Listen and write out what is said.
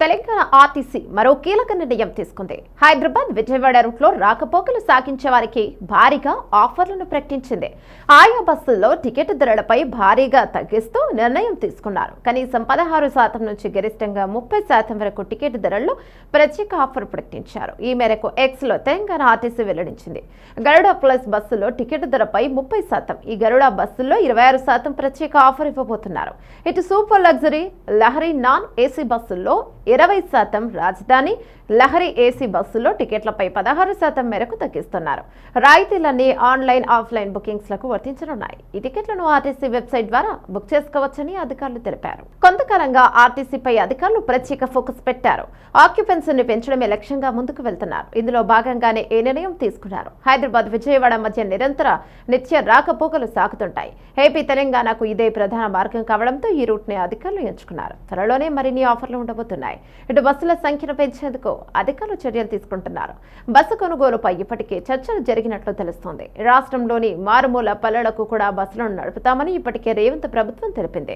Telangana RTC మరో కీలక నిర్ణయం తీసుకుంది. హైదరాబాద్ విజయవాడ రూట్లో రాకపోకలు సాగించే వారికి భారీగా ఆఫర్లను ప్రకటించింది. ఆయా బస్సుల్లో టికెట్ ధరలపై భారీగా తగ్గిస్తూ నిర్ణయం తీసుకున్నారు. కనీసం పదహారు శాతం నుంచి గరిష్టంగా ముప్పై శాతం వరకు టికెట్ ధరల్లో ప్రత్యేక ఆఫర్ ప్రకటించారు. ఈ మేరకు ఎక్స్లో తెలంగాణ ఆర్టీసీ వెల్లడించింది. గరుడ ప్లస్ బస్సులో టికెట్ ధరపై ముప్పై శాతం ఈ గరుడ బస్సుల్లో ఇరవై ఆరు శాతం ప్రత్యేక ఆఫర్ ఇవ్వబోతున్నారు. ఇటు super luxury Lahari non AC బస్సుల్లో ఇరవై శాతం రాజధాని లహరి ఏసీ బస్సులో టికెట్లపై పదహారు శాతం మేరకు తగ్గిస్తున్నారు. రాయితీలన్నీ ఆన్లైన్ ఆఫ్లైన్ బుకింగ్స్లకు వర్తించనున్నాయి. ఈ టికెట్లను ఆర్టీసీ వెబ్సైట్ ద్వారా బుక్ చేసుకోవచ్చని అధికారులు తెలిపారు. కొంతకాలంగా ఆర్టీసీపై అధికారులు ప్రత్యేక ఫోకస్ పెట్టారు. ఆక్యుపెన్సీని పెంచడమే లక్ష్యంగా ముందుకు వెళ్తున్నారు. ఇందులో భాగంగానే ఈ నిర్ణయం తీసుకున్నారు? హైదరాబాద్ విజయవాడ మధ్య నిరంతర నిత్య రాకపోకలు సాగుతుంటాయి. ఏపీ తెలంగాణకు ఇదే ప్రధాన మార్గం కావడంతో ఈ రూట్ని అధికారులు ఎంచుకున్నారు. త్వరలోనే మరిన్ని ఆఫర్లు ఉండబోతున్నాయి. ఇటు బస్సుల సంఖ్యను పెంచేందుకు అధికారులు చర్యలు తీసుకుంటున్నారు. బస్సు కొనుగోలుపై ఇప్పటికే చర్చలు జరిగినట్లు తెలుస్తోంది. రాష్ట్రంలోని మారుమూల పల్లెలకు కూడా బస్సులను నడుపుతామని ఇప్పటికే రేవంత్ ప్రభుత్వం తెలిపింది.